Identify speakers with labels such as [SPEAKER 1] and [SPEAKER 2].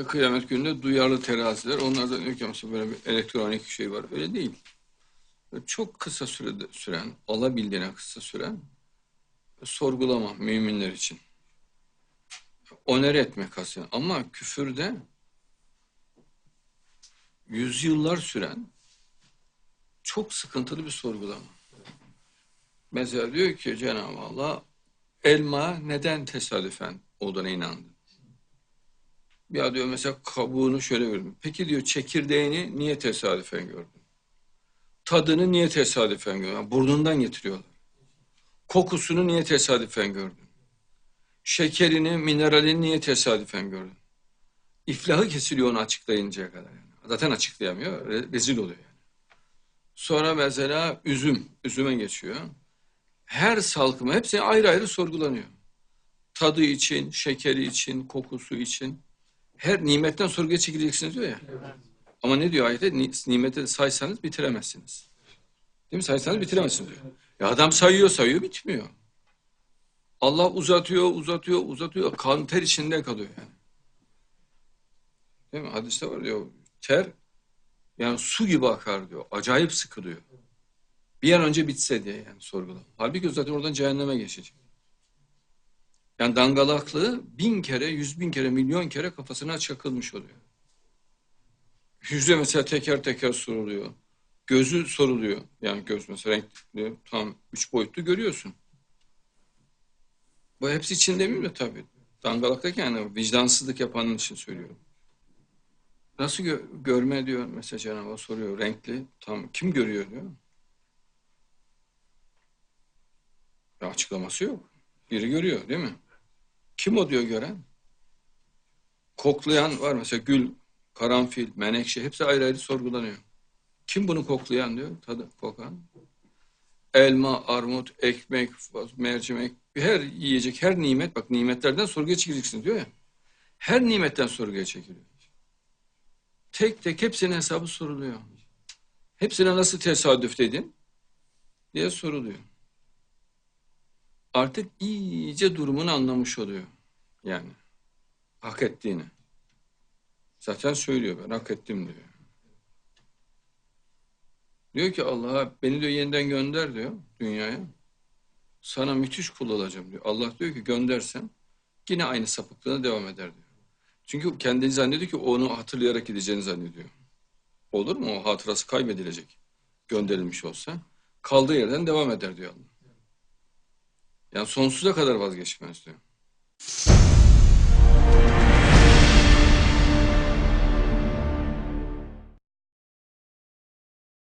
[SPEAKER 1] İşte kıyamet gününde duyarlı teraziler. Onlardan diyor ki böyle bir elektronik şey var. Öyle değil. Böyle Çok kısa sürede süren, alabildiğine kısa süren sorgulama müminler için. Oner etmek aslında. Ama küfürde yüzyıllar süren çok sıkıntılı bir sorgulama. Mesela diyor ki Cenab-ı Allah elma neden tesadüfen olduğuna inandı. Ya diyor mesela kabuğunu şöyle gördüm. Peki diyor çekirdeğini niye tesadüfen gördün? Tadını niye tesadüfen gördün? Yani burnundan getiriyorlar. Kokusunu niye tesadüfen gördün? Şekerini, mineralini niye tesadüfen gördün? İflahı kesiliyor onu açıklayıncaya kadar. Yani. Zaten açıklayamıyor. re- Rezil oluyor yani. Sonra mesela üzüm. Üzüme geçiyor. Her salkımı hepsi ayrı ayrı sorgulanıyor. Tadı için, şekeri için, kokusu için. Her nimetten sorguya çekileceksiniz diyor ya. Ama ne diyor ayette? Ni- Nimeti saysanız bitiremezsiniz. Değil mi? Saysanız bitiremezsiniz diyor. Ya adam sayıyor sayıyor bitmiyor. Allah uzatıyor, uzatıyor, uzatıyor. Kan ter içinde kalıyor yani. Değil mi? Hadiste var diyor. Ter yani su gibi akar diyor. Acayip sıkılıyor. Bir an önce bitse diye yani sorgulama. Halbuki zaten oradan cehenneme geçecek. Yani dangalaklığı bin kere, yüz bin kere, milyon kere kafasına çakılmış oluyor. Yüzde mesela teker teker soruluyor. Gözü soruluyor. Yani göz mesela renkli, tam üç boyutlu görüyorsun. Bu hepsi için demeyeyim de tabii. Dangalaktaki yani vicdansızlık yapanın için söylüyorum. Nasıl gö- görme diyor mesela Cenab-ı soruyor. Renkli. Tam kim görüyor diyor. Ya açıklaması yok. Biri görüyor değil mi? Kim o diyor gören? Koklayan var mesela gül, karanfil, menekşe hepsi ayrı ayrı sorgulanıyor. Kim bunu koklayan diyor, tadı kokan. Elma, armut, ekmek, mercimek, her yiyecek, her nimet, bak nimetlerden sorguya çekileceksiniz diyor ya. Her nimetten sorguya çekiliyor. Tek tek hepsinin hesabı soruluyor. Hepsine nasıl tesadüf dedin diye soruluyor. Artık iyice durumunu anlamış oluyor. Yani hak ettiğini. Zaten söylüyor ben hak ettim diyor. Diyor ki Allah'a beni diyor yeniden gönder diyor dünyaya. Sana müthiş kul olacağım diyor. Allah diyor ki göndersem yine aynı sapıklığına devam eder diyor. Çünkü kendini zannediyor ki onu hatırlayarak gideceğini zannediyor. Olur mu? O hatırası kaybedilecek. Gönderilmiş olsa. Kaldığı yerden devam eder diyor Allah. Yani sonsuza kadar vazgeçmez diyor. you